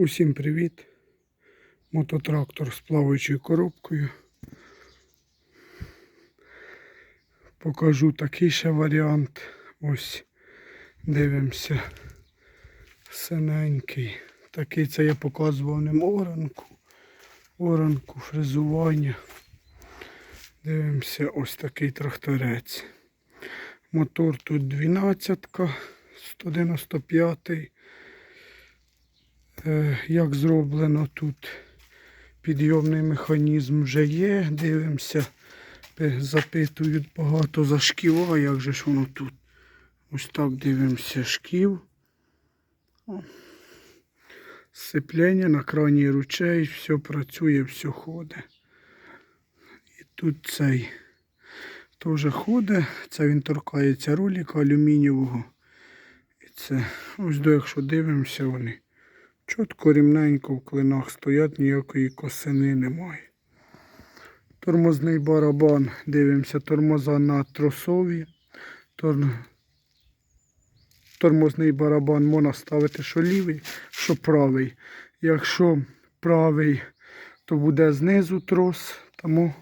Усім привіт! Мототрактор з плаваючою коробкою. Покажу такий ще варіант. Ось дивимося. Синенький. Такий це я показував ним оранку. Оранку, фрезування. Дивимося ось такий тракторець. Мотор тут 12, 195. Е, Як зроблено тут підйомний механізм вже є. Дивимося, запитують багато за шківа, як же ж воно тут. Ось так дивимося шків. Сцеплення на крайній ручей, все працює, все ходить. І тут цей теж ходить. Це він торкається ролика алюмінієвого. І це ось до якщо дивимося вони. Чітко рівненько в клинах стоять, ніякої косини немає. Тормозний барабан. Дивимося, тормоза на тросові. Тор... Тормозний барабан можна ставити що лівий, що правий. Якщо правий, то буде знизу трос, тому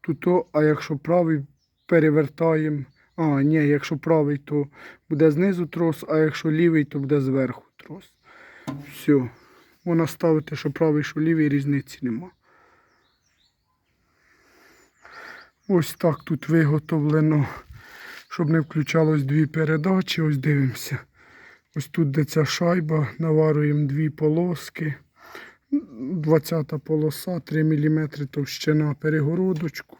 тут, а якщо правий, перевертаємо. А, ні, якщо правий, то буде знизу трос, а якщо лівий, то буде зверху трос. Все. Можна ставити, що правий, що лівий, різниці нема. Ось так тут виготовлено, щоб не включалось дві передачі. Ось дивимося. Ось тут де ця шайба, наварюємо дві полоски. 20 полоса, 3 мм товщина перегородочку.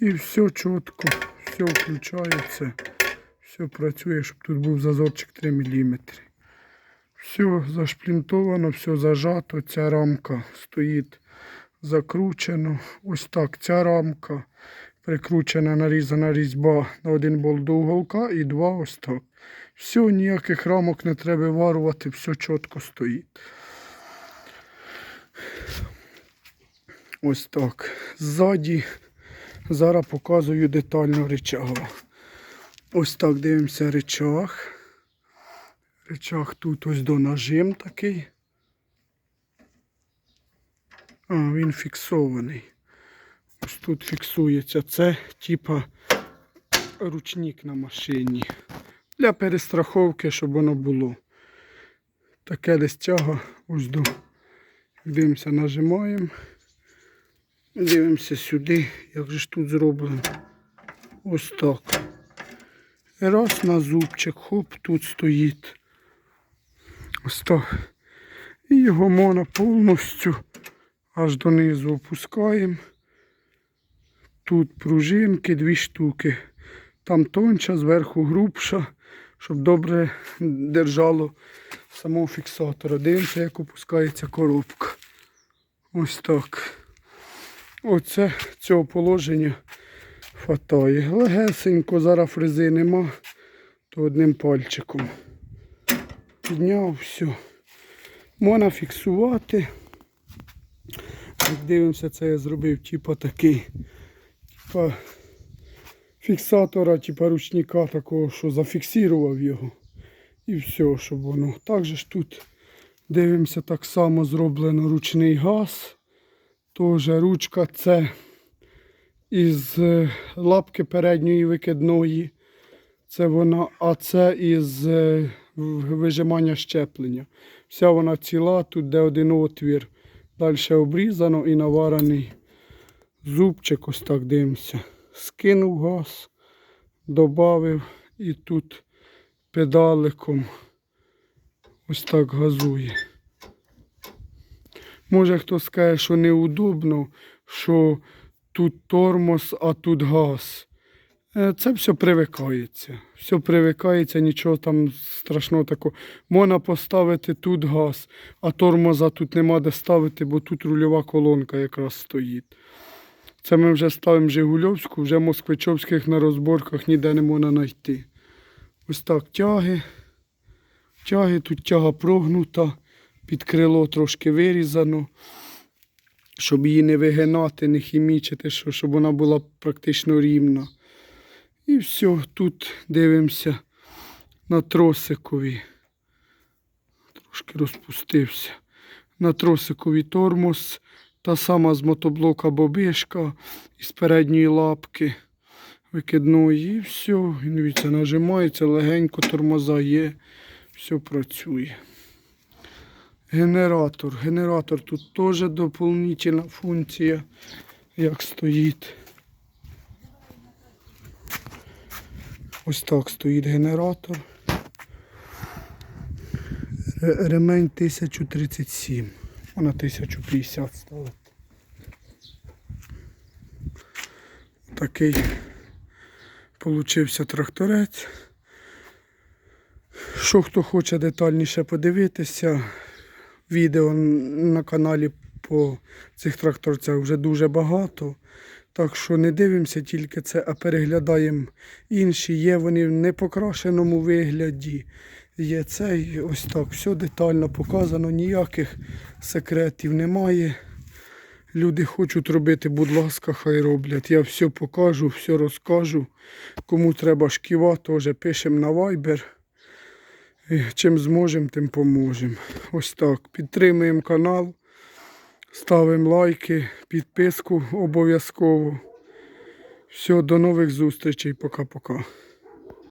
І все чітко, все включається, все працює, щоб тут був зазорчик 3 мм. Все зашплінтовано, все зажато. Ця рамка стоїть закручено. Ось так ця рамка прикручена, нарізана різьба на один болт до уголка і два ось так. Все, ніяких рамок не треба варувати, все чітко стоїть. Ось так. Ззаді зараз показую детально речага. Ось так дивимося речах. Речах тут ось до нажим такий. А, він фіксований. Ось тут фіксується. Це типа ручник на машині. Для перестраховки, щоб воно було. Таке десь тяга ось до. Дивимося, нажимаємо. Дивимося сюди, як же ж тут зроблено. Ось так. І Раз на зубчик, хоп, тут стоїть. Ось так. І його можна повністю аж донизу опускаємо. Тут пружинки, дві штуки. Там тонча, зверху грубша, щоб добре держало самого фіксатора. Дивимося, як опускається коробка. Ось так. Оце цього положення хватає. Легесенько, зараз фрези нема, то одним пальчиком. Підняв, все. Можна фіксувати. Як дивимося, це я зробив типа такий. Типа фіксатора, типа ручника такого, що зафіксував його. І все, щоб воно. Також ж тут дивимося, так само зроблено ручний газ. Теж ручка це із е, лапки передньої викидної. Це вона, а це із е, вижимання щеплення. Вся вона ціла, тут де один отвір. Далі обрізано і наварений зубчик, ось так дивимося. Скинув газ, додав і тут педаликом ось так газує. Може хто скаже, що неудобно, що тут тормоз, а тут газ. Е, Це все привикається. Все привикається, нічого там страшного такого. Можна поставити тут газ, а тормоза тут нема де ставити, бо тут рульова колонка якраз стоїть. Це ми вже ставимо Жигульовську, вже москвичовських на розборках ніде не можна знайти. Ось так тяги. Тяги, тут тяга прогнута, під крило трошки вирізано, щоб її не вигинати, не хімічити, щоб вона була практично рівна. І все, тут дивимося на тросикові. Трошки розпустився. на тросиковий тормоз, та сама з мотоблока бобишка із передньої лапки викидної і все. І дивіться, нажимається, легенько тормоза є, все працює. Генератор. Генератор тут теж доповнительна функція, як стоїть. Ось так стоїть генератор. Ремень 1037. Вона 1050 ставить. Такий получився тракторець. Що хто хоче детальніше подивитися, відео на каналі по цих тракторцях вже дуже багато. Так що не дивимося тільки це, а переглядаємо інші. Є вони в непокрашеному вигляді. Є цей, ось так, все детально показано, ніяких секретів немає. Люди хочуть робити, будь ласка, хай роблять. Я все покажу, все розкажу. Кому треба шківа, теж пишемо на Viber. Чим зможемо, тим поможемо. Ось так. Підтримуємо канал, ставимо лайки, підписку обов'язково. Все, до нових зустрічей. Пока-пока.